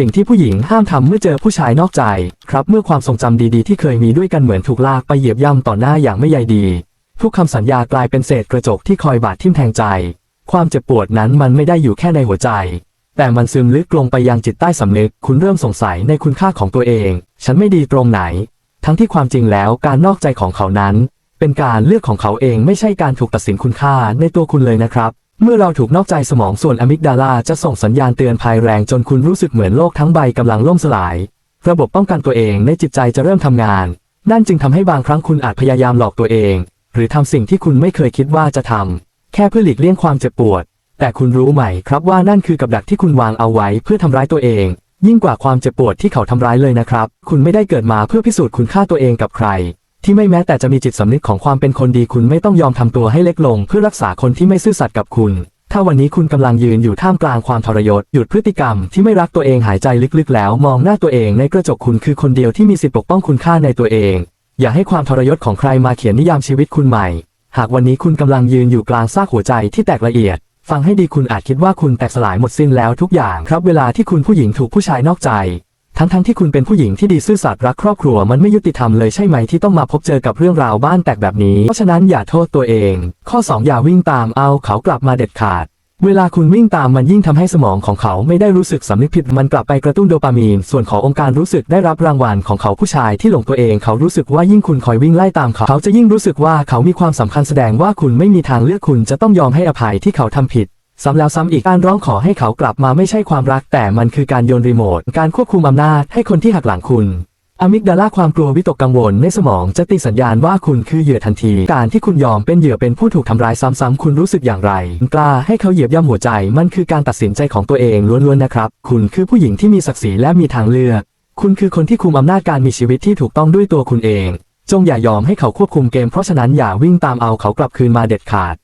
สิ่งที่ผู้หญิงห้ามทำเมื่อเจอผู้ชายนอกใจ ครับเมื่อความทรงจำดีๆที่เคยมีด้วยกันเหมือนถูกลากไปเหยียบย่ำต่อหน้าอย่างไม่ใยดี ทุกคำสัญญากลายเป็นเศษกระจกที่คอยบาดทิ่มแทงใจ ความเจ็บปวดนั้นมันไม่ได้อยู่แค่ในหัวใจ แต่มันซึมลึกลงไปยังจิตใต้สำนึก คุณเริ่มสงสัยในคุณค่าของตัวเอง ฉันไม่ดีตรงไหน ทั้งที่ความจริงแล้วการนอกใจของเขานั้น เป็นการเลือกของเขาเองไม่ใช่การถูกตัดสินคุณค่าในตัวคุณเลยนะครับ เมื่อเราถูกนอกใจสมองส่วนอะมิกดาลาจะส่งสัญญาณเตือนภัยแรงจนคุณรู้สึกเหมือนโลกทั้งใบกำลังล่มสลาย ระบบป้องกันตัวเองในจิตใจจะเริ่มทำงาน นั่นจึงทำให้บางครั้งคุณอาจพยายามหลอกตัวเอง หรือทำสิ่งที่คุณไม่เคยคิดว่าจะทำแค่เพื่อหลีกเลี่ยงความเจ็บปวด แต่คุณรู้ไหมครับว่านั่นคือกับดักที่คุณวางเอาไว้เพื่อทำร้ายตัวเอง ยิ่งกว่าความเจ็บปวดที่เขาทำร้ายเลยนะครับ คุณไม่ได้เกิดมาเพื่อพิสูจน์คุณค่าตัวเองกับใคร ที่ไม่แม้แต่จะมีจิตสำนึกของความเป็นคนดีคุณไม่ต้องยอมทำตัวให้เล็กลง เพื่อรักษาคนที่ไม่ซื่อสัตย์กับคุณ ถ้าวันนี้คุณกำลังยืนอยู่ท่ามกลางความทรยศ หยุดพฤติกรรมที่ไม่รักตัวเองหายใจลึกๆ แล้วมองหน้าตัวเองในกระจกคุณคือคนเดียวที่มีสิทธิปกป้องคุณค่าในตัวเอง อย่าให้ความทรยศของใครมาเขียนนิยามชีวิตคุณใหม่ หากวันนี้คุณกำลังยืนอยู่กลางซากหัวใจที่แตกละเอียดฟังให้ดีคุณอาจคิดว่าคุณแตกสลายหมดสิ้นแล้วทุกอย่างครับเวลาที่คุณผู้หญิงถูกผู้ชายนอกใจ ทั้งๆที่คุณเป็นผู้หญิงที่ดีซื่อสัตย์รักครอบครัวมันไม่ยุติธรรมเลยใช่ไหมที่ต้องมาพบเจอกับเรื่องราวบ้านแตกแบบนี้ เพราะฉะนั้นอย่าโทษตัวเอง ข้อ 2 อย่าวิ่งตามเอาเขากลับมาเด็ดขาด เวลาคุณวิ่งตามมันยิ่งทำให้สมองของเขาไม่ได้รู้สึกสำนึกผิดมันกลับไปกระตุ้นโดปามีน ส่วนขององค์การรู้สึกได้รับรางวัลของเขาผู้ชายที่หลงตัวเองเขารู้สึกว่ายิ่งคุณคอยวิ่งไล่ตามเขาเขาจะยิ่งรู้สึกว่าเขามีความสำคัญแสดงว่าคุณไม่มีทางเลือกคุณจะต้องยอมให้อภัยที่เขาทำผิด ซ้ำแล้วซ้ำอีกการร้องขอให้เขากลับมาไม่ใช่ความรัก แต่มันคือการโยนรีโมท การควบคุมอำนาจให้คนที่หักหลังคุณอะมิกดาลาความกลัววิตกกังวลในสมองจะตีสัญญาณว่าคุณคือเหยื่อทันที การที่คุณยอมเป็นเหยื่อเป็นผู้ถูกทำร้ายซ้ำๆคุณรู้สึกอย่างไร กล้าให้เขาเหยียบย่ำหัวใจ มันคือการตัดสินใจของตัวเองล้วนๆนะครับ คุณคือผู้หญิงที่มีศักดิ์ศรีและมีทางเลือก คุณคือคนที่คุมอำนาจการมีชีวิตที่ถูกต้องด้วยตัวคุณเอง จงอย่ายอมให้เขาควบคุมเกมเพราะฉะนั้นอย่าวิ่งตามเอาเขากลับคืนมาเด็ดขาด